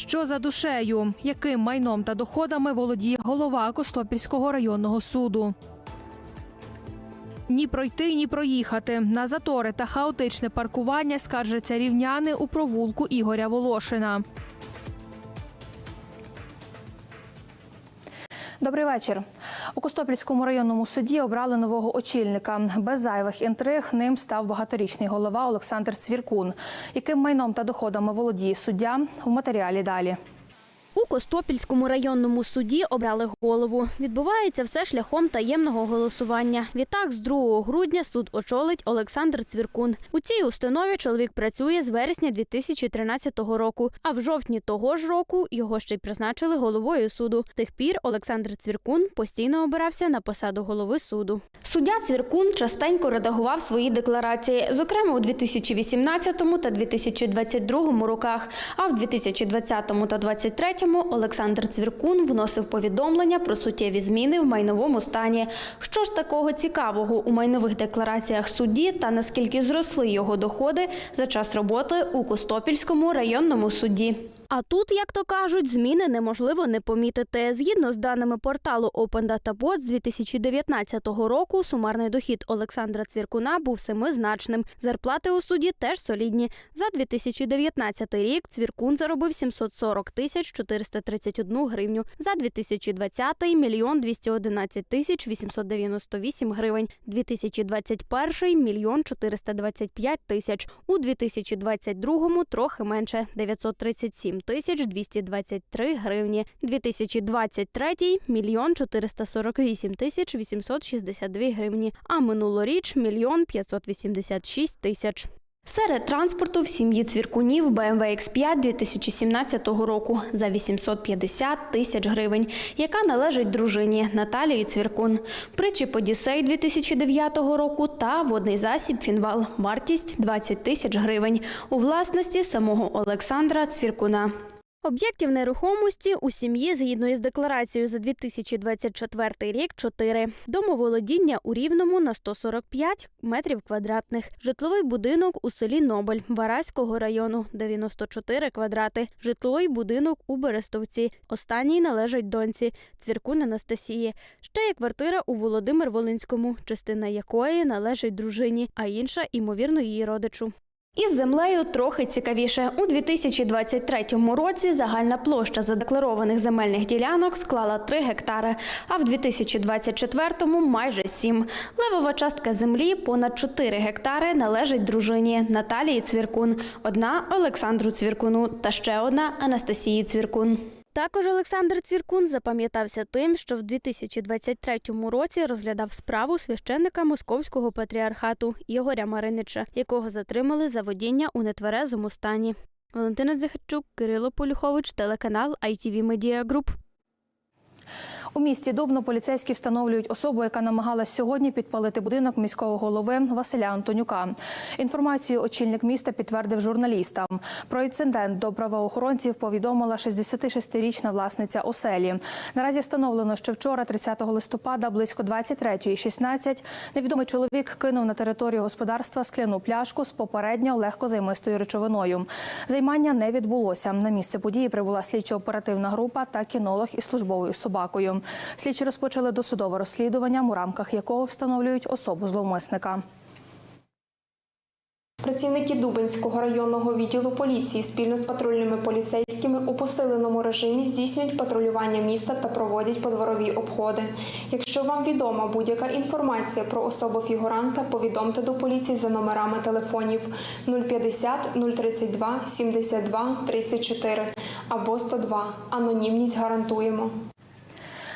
Що за душею? Яким майном та доходами володіє голова Костопільського районного суду? Ні пройти, ні проїхати. На затори та хаотичне паркування скаржаться рівняни у провулку Ігоря Волошина. Добрий вечір. У Костопільському районному суді обрали нового очільника. Без зайвих інтриг ним став багаторічний голова Олександр Цвіркун. Яким майном та доходами володіє суддя у матеріалі далі. У Костопільському районному суді обрали голову. Відбувається все шляхом таємного голосування. Відтак, з 2 грудня суд очолить Олександр Цвіркун. У цій установі чоловік працює з вересня 2013 року. А в жовтні того ж року його ще й призначили головою суду. Тих пір Олександр Цвіркун постійно обирався на посаду голови суду. Суддя Цвіркун частенько редагував свої декларації, зокрема у 2018 та 2022 роках. А в 2020 та 2023 Олександр Цвіркун вносив повідомлення про суттєві зміни в майновому стані. Що ж такого цікавого у майнових деклараціях судді та наскільки зросли його доходи за час роботи у Костопільському районному суді? А тут, як то кажуть, зміни неможливо не помітити. Згідно з даними порталу Open Data Bot, з 2019 року сумарний дохід Олександра Цвіркуна був семизначним. Зарплати у суді теж солідні. За 2019 рік Цвіркун заробив 740 тисяч 431 гривню. За 2020 – мільйон 211 тисяч 898 гривень. 2021 – мільйон 425 тисяч. У 2022 – трохи менше – 937 тисяч 223 гривні. 2023 – мільйон 448 тисяч 862 гривні, а минулоріч – мільйон 586 тисяч. Серед транспорту в сім'ї цвіркунів BMW X5 2017 року за 850 тисяч гривень, яка належить дружині Наталії Цвіркун. Причіп Одіссей 2009 року та водний засіб Фінвал. Вартість 20 тисяч гривень. У власності самого Олександра Цвіркуна. Об'єктів нерухомості у сім'ї згідно із декларацією за 2024 рік 4. Домоволодіння у Рівному на 145 метрів квадратних. Житловий будинок у селі Нобель Вараського району 94 квадрати. Житловий будинок у Берестовці. Останній належить доньці Цвіркун Анастасії. Ще є квартира у Володимир Волинському, частина якої належить дружині, а інша ймовірно її родичу. Із землею трохи цікавіше. У 2023 році загальна площа задекларованих земельних ділянок склала 3 гектари, а в 2024 – майже 7. Левова частка землі понад 4 гектари належить дружині Наталії Цвіркун, одна Олександру Цвіркуну та ще одна Анастасії Цвіркун. Також Олександр Цвіркун запам'ятався тим, що в 2023 році розглядав справу священника Московського патріархату Ігоря Маринича, якого затримали за водіння у нетверезому стані. Валентина Захарчук, Кирило Полюхович, телеканал ITV Media Group. У місті Дубно поліцейські встановлюють особу, яка намагалась сьогодні підпалити будинок міського голови Василя Антонюка. Інформацію очільник міста підтвердив журналістам. Про інцидент до правоохоронців повідомила 66-річна власниця оселі. Наразі встановлено, що вчора, 30 листопада, близько 23.16, невідомий чоловік кинув на територію господарства скляну пляшку з попередньо легкозаймистою речовиною. Займання не відбулося. На місце події прибула слідчо-оперативна група та кінолог із службовою собакою. Слідчі розпочали досудове розслідування, у рамках якого встановлюють особу зловмисника. Працівники Дубинського районного відділу поліції спільно з патрульними поліцейськими у посиленому режимі здійснюють патрулювання міста та проводять подворові обходи. Якщо вам відома будь-яка інформація про особу фігуранта, повідомте до поліції за номерами телефонів 050 032 72 34 або 102. Анонімність гарантуємо.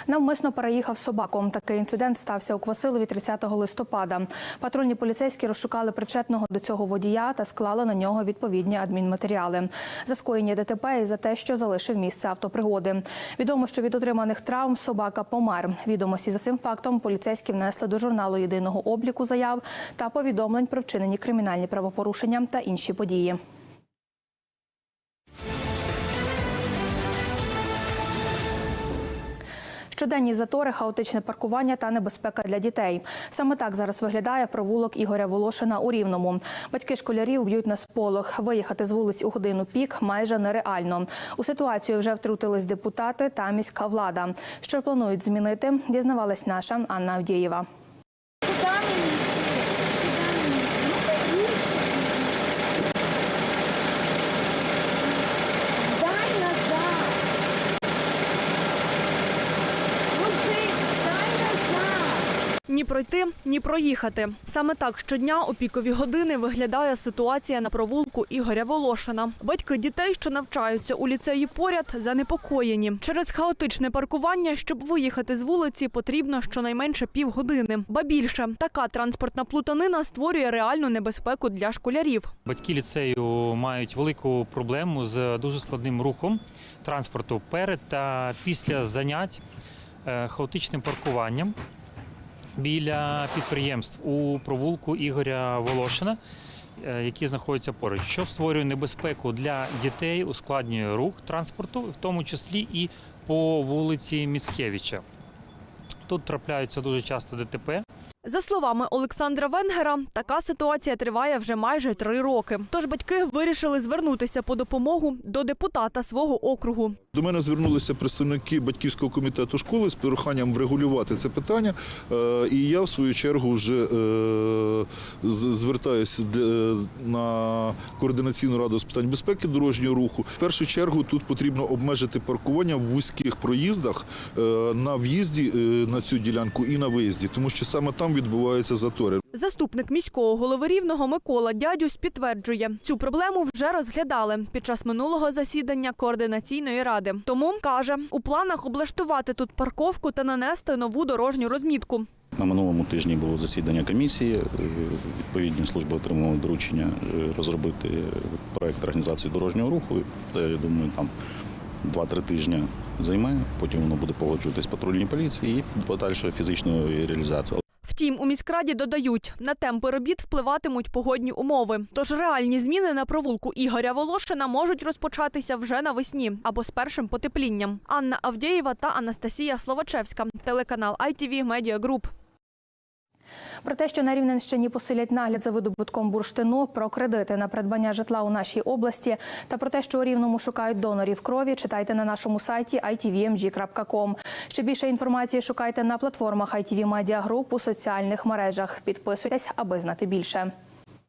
Навмисно переїхав собаку. Такий інцидент стався у Квасилові 30 листопада. Патрульні поліцейські розшукали причетного до цього водія та склали на нього відповідні адмінматеріали. За скоєння ДТП і за те, що залишив місце автопригоди. Відомо, що від отриманих травм собака помер. Відомості за цим фактом поліцейські внесли до журналу єдиного обліку заяв та повідомлень про вчинені кримінальні правопорушення та інші події. Щоденні затори, хаотичне паркування та небезпека для дітей. Саме так зараз виглядає провулок Ігоря Волошина у Рівному. Батьки школярів б'ють на сполох. Виїхати з вулиць у годину пік майже нереально. У ситуацію вже втрутились депутати та міська влада. Що планують змінити, дізнавалась наша Анна Авдієва. Пройти, ні проїхати. Саме так щодня у пікові години виглядає ситуація на провулку Ігоря Волошина. Батьки дітей, що навчаються у ліцеї поряд, занепокоєні. Через хаотичне паркування, щоб виїхати з вулиці, потрібно щонайменше півгодини. Ба більше, така транспортна плутанина створює реальну небезпеку для школярів. Батьки ліцею мають велику проблему з дуже складним рухом транспорту перед та після занять е, хаотичним паркуванням біля підприємств у провулку Ігоря Волошина, е, які знаходяться поруч, що створює небезпеку для дітей, ускладнює рух транспорту, в тому числі і по вулиці Міцкевича. Тут трапляються дуже часто ДТП. За словами Олександра Венгера, така ситуація триває вже майже три роки. Тож батьки вирішили звернутися по допомогу до депутата свого округу. До мене звернулися представники батьківського комітету школи з проханням врегулювати це питання. Е, І я, в свою чергу, вже е, звертаюся на координаційну раду з питань безпеки дорожнього руху. В першу чергу тут потрібно обмежити паркування в вузьких проїздах е, на в'їзді е, на цю ділянку і на виїзді, тому що саме там відбуваються затори. Заступник міського голови рівного Микола Дядюсь підтверджує, цю проблему вже розглядали під час минулого засідання координаційної ради. Тому каже, у планах облаштувати тут парковку та нанести нову дорожню розмітку. На минулому тижні було засідання комісії. Відповідні служби отримали доручення е, розробити проект організації дорожнього руху. Я думаю, там 2-3 тижні займе. Потім воно буде погоджуватись патрульній поліції і подальшої фізичної реалізації. Втім, у міськраді додають, на темпи робіт впливатимуть погодні умови. Тож реальні зміни на провулку Ігоря Волошина можуть розпочатися вже навесні або з першим потеплінням. Анна Авдєєва та Анастасія Словачевська, телеканал ITV Media Group. Про те, що на Рівненщині посилять нагляд за видобутком бурштину, про кредити на придбання житла у нашій області та про те, що у Рівному шукають донорів крові, читайте на нашому сайті itvmg.com. Ще більше інформації шукайте на платформах ITV Media Group у соціальних мережах. Підписуйтесь, аби знати більше.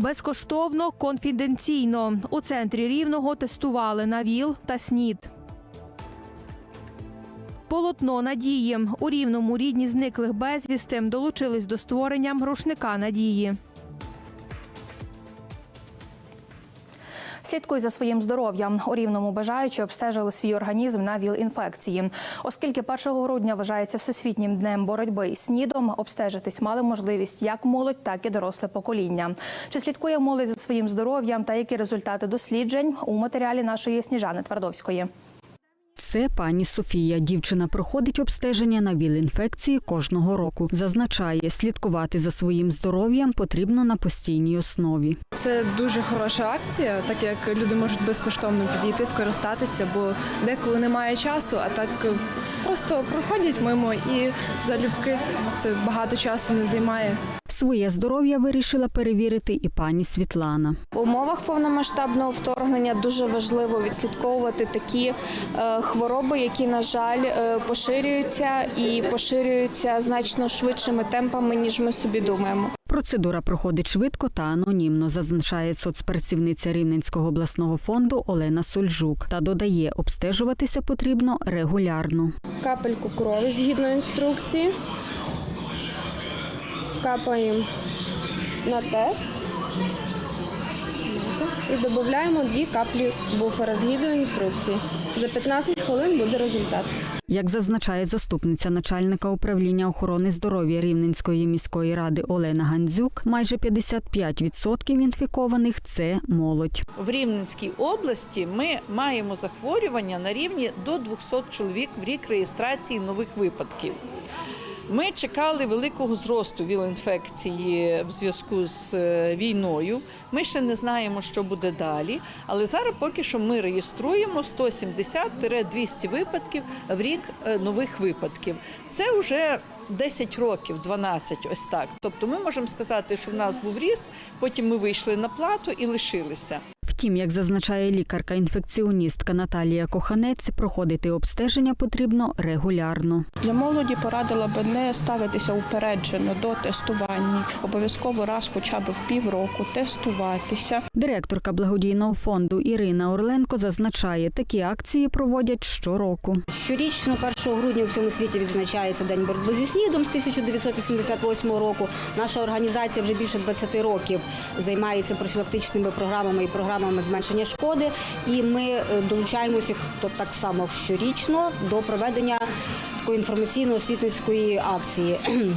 Безкоштовно, конфіденційно. У центрі рівного тестували на ВІЛ та СНІД. Полотно надії у рівному рідні зниклих безвісти долучились до створення рушника надії. Слідкуй за своїм здоров'ям. У рівному бажаючи обстежили свій організм на ВІЛ-інфекції. Оскільки 1 грудня вважається всесвітнім днем боротьби із СНІДом, обстежитись мали можливість як молодь, так і доросле покоління. Чи слідкує молодь за своїм здоров'ям та які результати досліджень у матеріалі нашої Сніжани Твардовської? Це пані Софія. Дівчина проходить обстеження на ВІЛ-інфекції кожного року. Зазначає, слідкувати за своїм здоров'ям потрібно на постійній основі. Це дуже хороша акція, так як люди можуть безкоштовно підійти, скористатися, бо деколи немає часу, а так просто проходять мимо і залюбки це багато часу не займає. Своє здоров'я вирішила перевірити і пані Світлана. В умовах повномасштабного вторгнення дуже важливо відслідковувати такі е, хвороби, які, на жаль, е, поширюються і поширюються значно швидшими темпами, ніж ми собі думаємо. Процедура проходить швидко та анонімно, зазначає соцпрацівниця Рівненського обласного фонду Олена Сольжук та додає, обстежуватися потрібно регулярно. Капельку крові згідно інструкції. Капаємо на тест і додаємо дві каплі буфера згідно інструкції. За 15 хвилин буде результат. Як зазначає заступниця начальника управління охорони здоров'я Рівненської міської ради Олена Гандзюк, майже 55% інфікованих це молодь. В Рівненській області ми маємо захворювання на рівні до 200 чоловік в рік реєстрації нових випадків. Ми чекали великого зросту віл-інфекції в зв'язку з е, війною. Ми ще не знаємо, що буде далі. Але зараз поки що ми реєструємо 170-200 випадків в рік е, нових випадків. Це вже 10 років, 12, ось так. Тобто ми можемо сказати, що в нас був ріст, потім ми вийшли на плату і лишилися. Втім, як зазначає лікарка-інфекціоністка Наталія Коханець, проходити обстеження потрібно регулярно. Для молоді порадила би не ставитися упереджено до тестування. Обов'язково раз, хоча б в півроку, тестуватися. Директорка благодійного фонду Ірина Орленко зазначає, такі акції проводять щороку. Щорічно 1 грудня у всьому світі відзначається День боротьби зі СНІДом з 1988 року. Наша організація вже більше 20 років займається профілактичними програмами і програмами зменшення шкоди. І ми е, долучаємося то так само щорічно до проведення такої інформаційно-освітницької акції.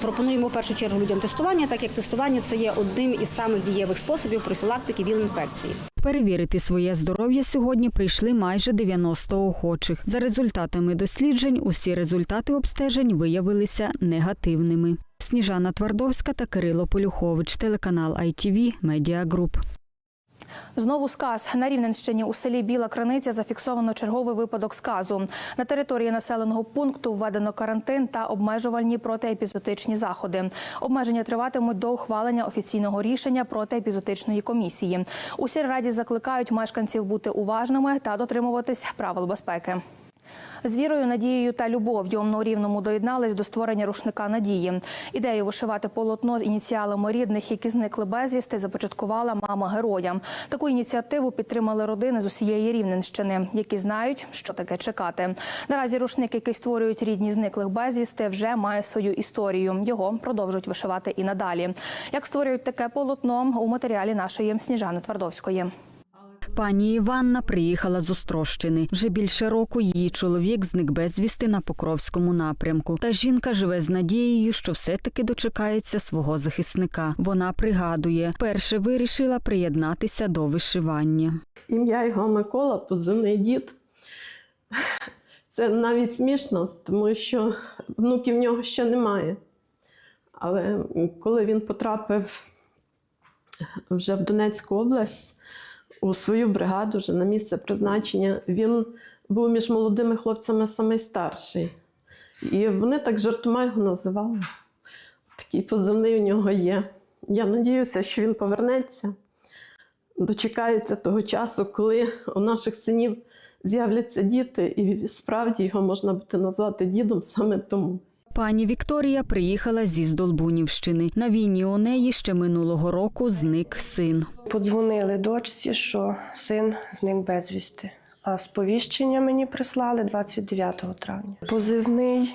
Пропонуємо в першу чергу людям тестування, так як тестування це є одним із самих дієвих способів профілактики ВІЛ-інфекції. Перевірити своє здоров'я сьогодні прийшли майже 90 охочих. За результатами досліджень, усі результати обстежень виявилися негативними. Сніжана Твардовська та Кирило Полюхович, телеканал ITV, Group. Знову сказ на Рівненщині у селі Біла Криниця зафіксовано черговий випадок сказу. На території населеного пункту введено карантин та обмежувальні протиепізотичні заходи. Обмеження триватимуть до ухвалення офіційного рішення протиепізотичної комісії. У сільраді закликають мешканців бути уважними та дотримуватись правил безпеки. З вірою, надією та любов'ю у рівному доєднались до створення рушника надії. Ідею вишивати полотно з ініціалами рідних, які зникли безвісти, започаткувала мама героя. Таку ініціативу підтримали родини з усієї Рівненщини, які знають, що таке чекати. Наразі рушник, який створюють рідні зниклих безвісти, вже має свою історію. Його продовжують вишивати і надалі. Як створюють таке полотно у матеріалі нашої Сніжани Твардовської. Пані Іванна приїхала з Острощини. Вже більше року її чоловік зник безвісти на Покровському напрямку. Та жінка живе з надією, що все-таки дочекається свого захисника. Вона пригадує, перше вирішила приєднатися до вишивання. Ім'я його Микола, позивний дід. Це навіть смішно, тому що внуків в нього ще немає. Але коли він потрапив вже в Донецьку область у свою бригаду, вже на місце призначення, він був між молодими хлопцями самий старший. І вони так жартома його називали. Такий позивний у нього є. Я надіюся, що він повернеться дочекається того часу, коли у наших синів з'являться діти, і справді його можна буде назвати дідом саме тому. Пані Вікторія приїхала зі Здолбунівщини. На війні у неї ще минулого року зник син. Подзвонили дочці, що син зник безвісти. А сповіщення мені прислали 29 травня. Позивний,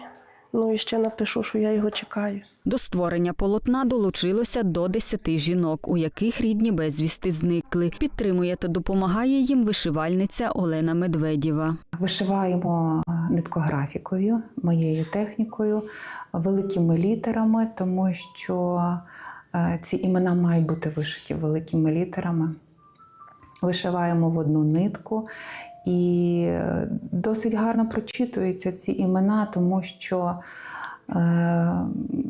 ну і ще напишу, що я його чекаю. До створення полотна долучилося до 10 жінок, у яких рідні безвісти зникли. Підтримує та допомагає їм вишивальниця Олена Медведєва. Вишиваємо ниткографікою, моєю технікою, великими літерами, тому що е, ці імена мають бути вишиті великими літерами. Вишиваємо в одну нитку. І досить гарно прочитуються ці імена, тому що е,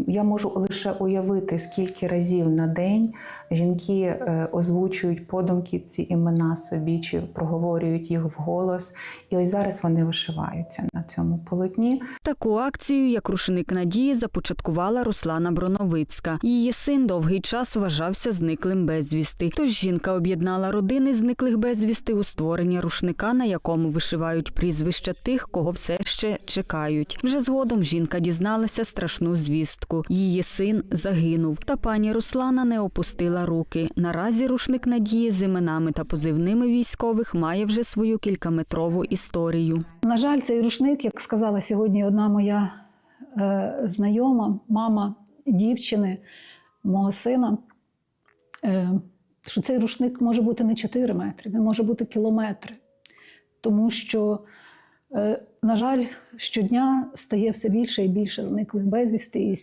я можу лише уявити, скільки разів на день жінки е, озвучують подумки ці імена собі чи проговорюють їх вголос. І ось зараз вони вишиваються на цьому полотні. Таку акцію, як рушник надії, започаткувала Руслана Броновицька. Її син довгий час вважався зниклим безвісти. Тож жінка об'єднала родини зниклих безвісти у створення рушника, на якому вишивають прізвища тих, кого все ще чекають. Вже згодом жінка дізналася страшну звістку. Її син загинув. Та пані Руслана не опустила руки. Наразі рушник надії з іменами та позивними військових має вже свою кількаметрову історію. На жаль, цей рушник, як сказала сьогодні одна моя е, знайома, мама дівчини, мого сина, е, що цей рушник може бути не 4 метри, він може бути кілометри. тому що, е, на жаль, щодня стає все більше і більше зниклих безвісти, і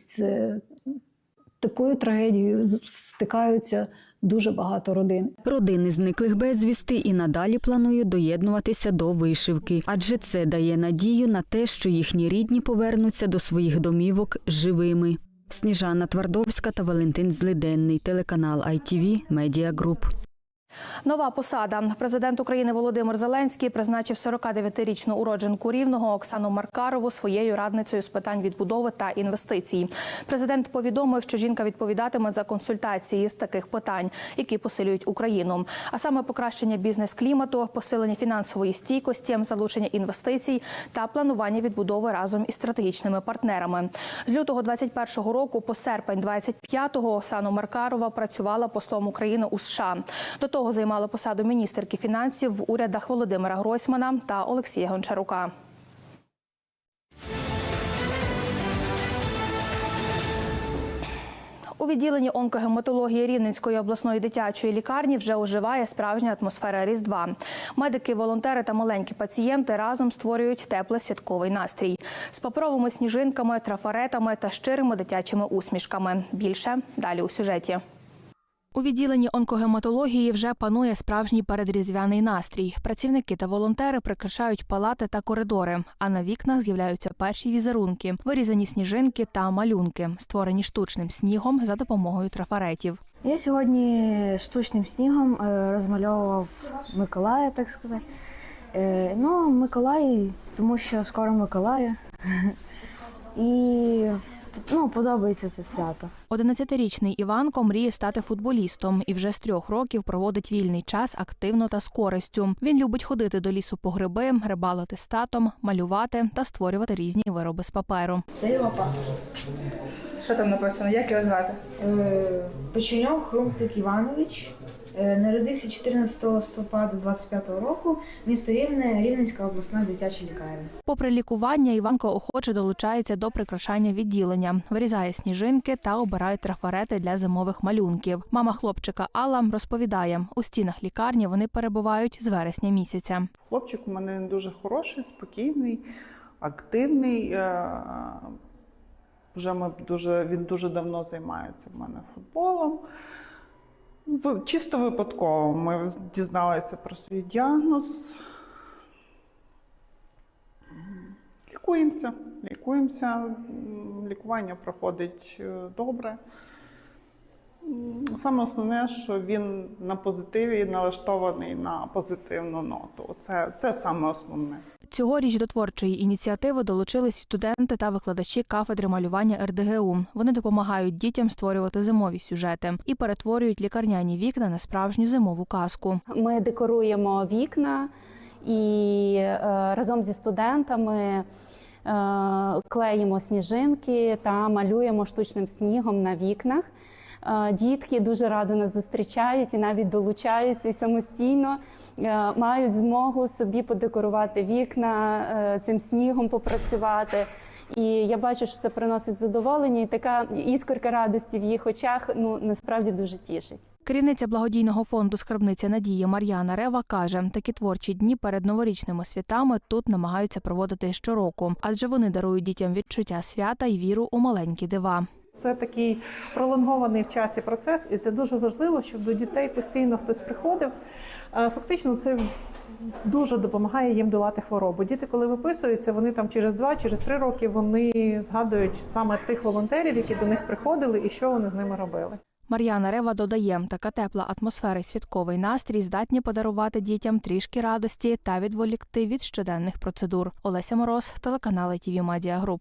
такою трагедією стикаються дуже багато родин. Родини зниклих безвісти і надалі планують доєднуватися до вишивки, адже це дає надію на те, що їхні рідні повернуться до своїх домівок живими. Сніжана Твардовська та Валентин Злиденний, телеканал ITV Media Group. Нова посада. Президент України Володимир Зеленський призначив 49-річну уродженку рівного Оксану Маркарову своєю радницею з питань відбудови та інвестицій. Президент повідомив, що жінка відповідатиме за консультації з таких питань, які посилюють Україну. А саме покращення бізнес-клімату, посилення фінансової стійкості, залучення інвестицій та планування відбудови разом із стратегічними партнерами. З лютого 21-го року по серпень 25-го Оксану Маркарова працювала послом України у США. До того займала посаду міністерки фінансів в урядах Володимира Гройсмана та Олексія Гончарука. У відділенні онкогематології Рівненської обласної дитячої лікарні вже оживає справжня атмосфера Різдва. Медики, волонтери та маленькі пацієнти разом створюють теплий святковий настрій з паперовими сніжинками, трафаретами та щирими дитячими усмішками. Більше далі у сюжеті. У відділенні онкогематології вже панує справжній передріздвяний настрій. Працівники та волонтери прикрашають палати та коридори, а на вікнах з'являються перші візерунки, вирізані сніжинки та малюнки, створені штучним снігом за допомогою трафаретів. Я сьогодні штучним снігом е, розмальовував Миколая, так сказати. Е, Ну, Миколай, тому що скоро Миколая. І ну, подобається це свято. 11-річний Іванко мріє стати футболістом і вже з трьох років проводить вільний час активно та з користю. Він любить ходити до лісу по гриби, рибалити з татом, малювати та створювати різні вироби з паперу. Це його паспорт. Що там написано? Як його звати? Е, Печеньов Хрумтик Іванович. Е, Народився 14 листопада 25-го року. Місто Рівне, Рівненська обласна дитяча лікарня. Попри лікування, Іванко охоче долучається до прикрашання відділення, вирізає сніжинки та обирає трафарети для зимових малюнків. Мама хлопчика Алла розповідає, у стінах лікарні вони перебувають з вересня місяця. Хлопчик у мене дуже хороший, спокійний, активний. Е, Вже ми дуже, він дуже давно займається в мене футболом. Чисто випадково ми дізналися про свій діагноз. Лікуємося, лікуємося. Лікування проходить е, добре. Саме основне, що він на позитиві налаштований на позитивну ноту. Це, це саме основне. Цьогоріч до творчої ініціативи долучились студенти та викладачі кафедри малювання РДГУ. Вони допомагають дітям створювати зимові сюжети і перетворюють лікарняні вікна на справжню зимову казку. Ми декоруємо вікна і е, разом зі студентами е, клеїмо сніжинки та малюємо штучним снігом на вікнах. Дітки дуже радо нас зустрічають і навіть долучаються і самостійно е, мають змогу собі подекорувати вікна, е, цим снігом попрацювати. І я бачу, що це приносить задоволення, і така іскорка радості в їх очах ну насправді дуже тішить. Керівниця благодійного фонду Скарбниця Надії Мар'яна Рева каже, такі творчі дні перед новорічними святами тут намагаються проводити щороку, адже вони дарують дітям відчуття свята і віру у маленькі дива. Це такий пролонгований в часі процес, і це дуже важливо, щоб до дітей постійно хтось приходив. Фактично, це дуже допомагає їм долати хворобу. Діти, коли виписуються, вони там через два, через три роки вони згадують саме тих волонтерів, які до них приходили, і що вони з ними робили. Мар'яна Рева додає, така тепла атмосфера і святковий настрій здатні подарувати дітям трішки радості та відволікти від щоденних процедур. Олеся Мороз, телеканал ITV Media Group.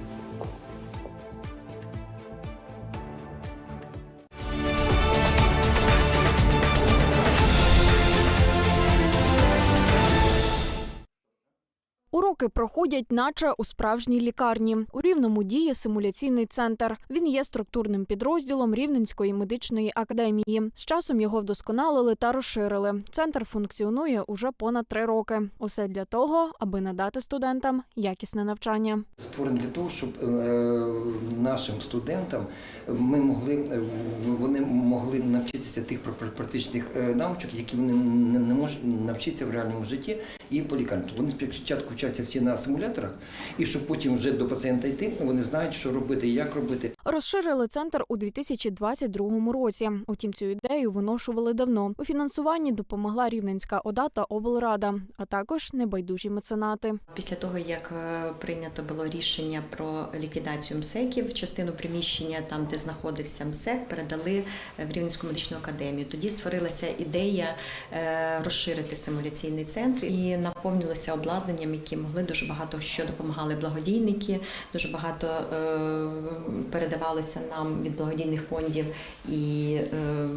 Уроки проходять, наче у справжній лікарні. У рівному діє симуляційний центр. Він є структурним підрозділом Рівненської медичної академії. З часом його вдосконалили та розширили. Центр функціонує уже понад три роки. Усе для того, аби надати студентам якісне навчання. створений для того, щоб е, нашим студентам ми могли е, вони могли навчитися тих пр- пр- практичних е, навичок, які вони не можуть навчитися в реальному житті і по лікарні. Вони спочатку вчаться всі на симуляторах, і щоб потім вже до пацієнта йти, вони знають, що робити і як робити. Розширили центр у 2022 році. Утім, цю ідею виношували давно. У фінансуванні допомогла Рівненська ОДА та облрада, а також небайдужі меценати. Після того, як е, прийнято було рішення про ліквідацію МСЕКів, частину приміщення, там де знаходився МСЕК, передали е, в Рівненську медичну академію. Тоді створилася ідея е, розширити симуляційний центр і наповнилося обладнанням, які могли дуже багато що допомагали благодійники. Дуже багато е, передавалося нам від благодійних фондів і е,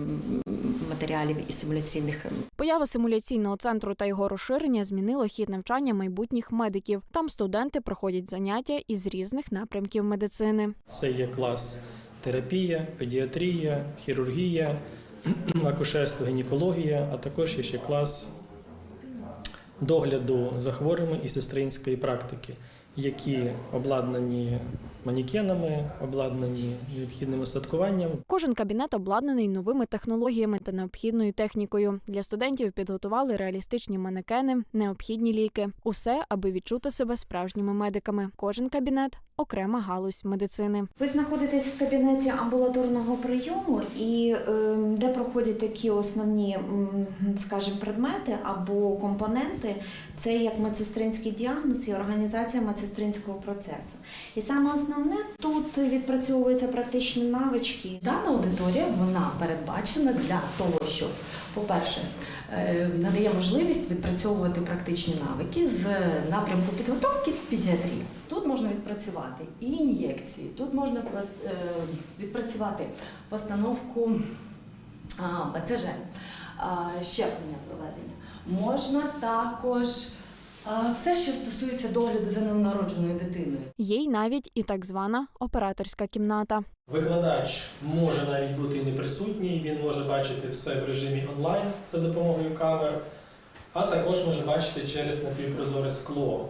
матеріалів і симуляційних Поява симуляційного центру та його розширення змінило хід навчання майбутніх медиків. Там студенти проходять заняття із різних напрямків медицини. Це є клас терапія, педіатрія, хірургія, акушерство, гінекологія, а також є ще клас догляду за хворими і сестринської практики, які обладнані манікенами, обладнані необхідним устаткуванням. Кожен кабінет обладнаний новими технологіями та необхідною технікою. Для студентів підготували реалістичні манекени, необхідні ліки. Усе, аби відчути себе справжніми медиками. Кожен кабінет окрема галузь медицини. Ви знаходитесь в кабінеті амбулаторного прийому, і е, де проходять такі основні, скажімо, предмети або компоненти, це як медсестринський діагноз і організація медсестринського процесу. І саме основне тут відпрацьовуються практичні навички. Дана аудиторія вона передбачена для того, щоб, по-перше, е, надає можливість відпрацьовувати практичні навики з напрямку підготовки педіатрії. Тут можна відпрацювати і ін'єкції, тут можна е, відпрацювати постановку БЦЖ, щеплення проведення. Можна також все, що стосується догляду за новонародженою дитиною. Є й навіть і так звана операторська кімната. Викладач може навіть бути і не він може бачити все в режимі онлайн за допомогою камер, а також може бачити через напівпрозоре скло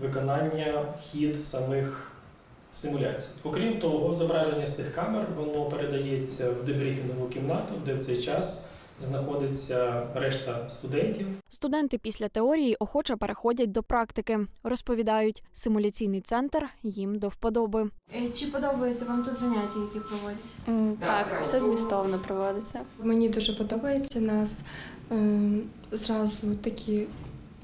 виконання хід самих симуляцій. Окрім того, зображення з тих камер воно передається в дебріфінгову кімнату, де в цей час знаходиться решта студентів. Студенти після теорії охоче переходять до практики. Розповідають, симуляційний центр їм до вподоби. Чи подобаються вам тут заняття, які проводять? Так, все змістовно проводиться. Мені дуже подобається нас е, зразу такі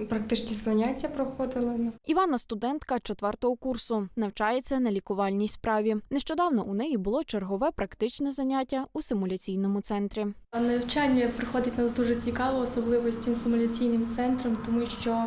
практичні заняття проходили. Івана студентка четвертого курсу, навчається на лікувальній справі. Нещодавно у неї було чергове практичне заняття у симуляційному центрі. Навчання проходить у нас дуже цікаво, особливо з цим симуляційним центром, тому що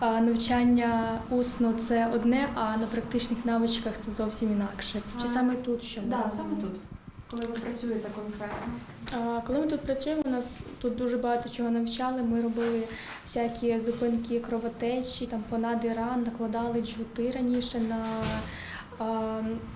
навчання усно це одне, а на практичних навичках це зовсім інакше. Чи саме тут що Да, саме тут. Коли ви працюєте конкретно. Коли ми тут працюємо, у нас тут дуже багато чого навчали. Ми робили всякі зупинки кровотечі, там понади ран, накладали джгути раніше на,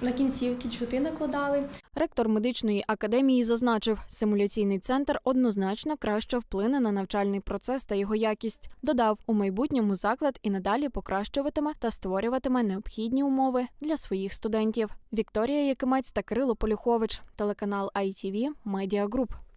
на кінцівки джгути накладали. Ректор медичної академії зазначив, симуляційний центр однозначно краще вплине на навчальний процес та його якість. Додав, у майбутньому заклад і надалі покращуватиме та створюватиме необхідні умови для своїх студентів. Вікторія Якимець та Кирило Полюхович, телеканал ITV Media Group.